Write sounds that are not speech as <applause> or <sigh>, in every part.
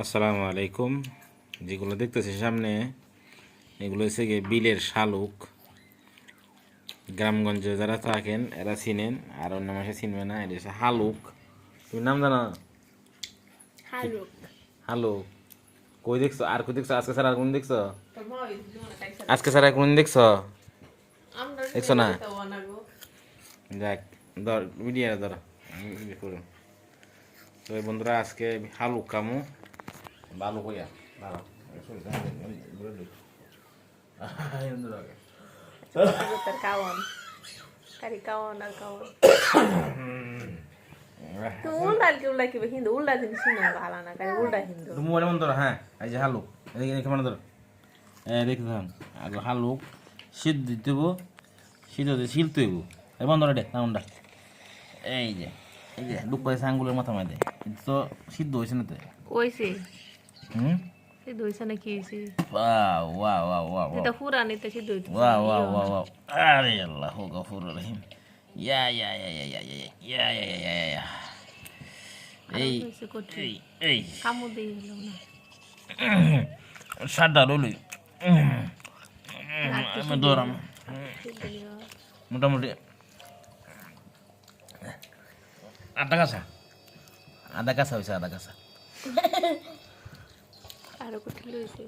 আসসালামু আলাইকুম। যেগুলো দেখতেছি সামনে এগুলো হচ্ছে গিয়ে বিলের শালুক। গ্রামগঞ্জে যারা থাকেন এরা চিনেন আর অন্য মাসে চিনবে না এটা হচ্ছে হালুক। তুমি নাম জানো? হালুক। হালুক। কই দেখছ? আর কই দেখছ? আজকে স্যার আর কোন দেখছ? আজকে স্যার আর কোন দেখছ? দেখছ না? যাক ধর ভিডিও ধর। তো বন্ধুরা আজকে হালুক কামু ভালো কইয়া তার কাওয়ান কারি কাওয়ান আর কাওয়ান তো উল্টা কি উল্টা কি হিন্দু উল্টা জিনিস না ভালো না কারি উল্টা হিন্দু তুমি মোবাইল মন ধরো হ্যাঁ এই যে হালুক এদিকে মানে ধরো এ দেখে ধরুন আগে হালুক সিদ্ধ দিতে সিদ্ধ দিয়ে শিলতে হইব এই বন্ধ রে সাউন্ডটা এই যে এই যে দুঃখ পাইছে আঙ্গুলের মাথা মাঝে তো সিদ্ধ হয়েছে না তো কইছে হুম সিদ্ধ হইছে না কি হইছে wow wow wow wow wow এটা পুরা নিতে সিদ্ধ হইছে ওয়াও ওয়াও ওয়াও ওয়াও আরে আল্লাহ গফুর রহিম ইয়া ইয়া ইয়া ইয়া ইয়া ইয়া ইয়া ইয়া ইয়া ইয়া ইয়া এই কইছে কটি এই এই কামু দেই হলো না সাতটা রইলই আমি দৌড়াম সিদ্ধ নিও। মোটামুটি আধা কাঁচা আধা কাঁচা হয়েছে আধা কাঁচা <laughs> ভালো করে ঢেলে দিতে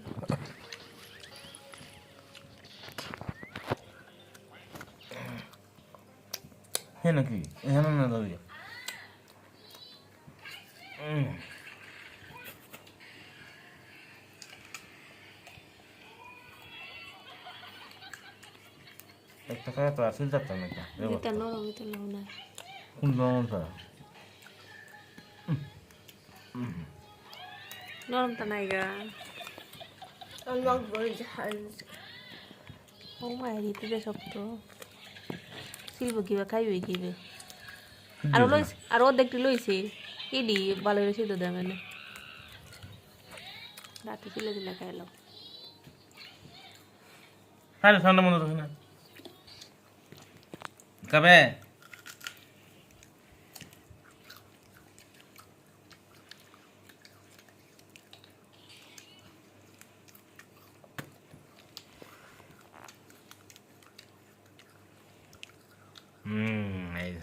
হে নাকি? এখানে না দাবি একটা কাজ তো আসিল যাতাম একটা এটা নরম এটা লবণ কোন লবণটা হুম নরম তা নাই গা। ও মায়ের দিতে দে শক্ত। শিল্প কিবা খাইবে কিবে আর লইছে আর ও দেখতে লইছে। ইডি ভালো করে সিদ্ধ দেবে না রাতে চিলে দিলে খাইলো হ্যাঁ ঠান্ডা মনে রাখি না। কবে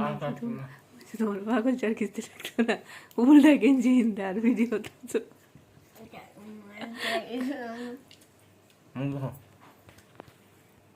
반갑구나. 너무 하고 잘 기스트랙터나 우울다 겐지인데 안 비디오 단속. 안 봐.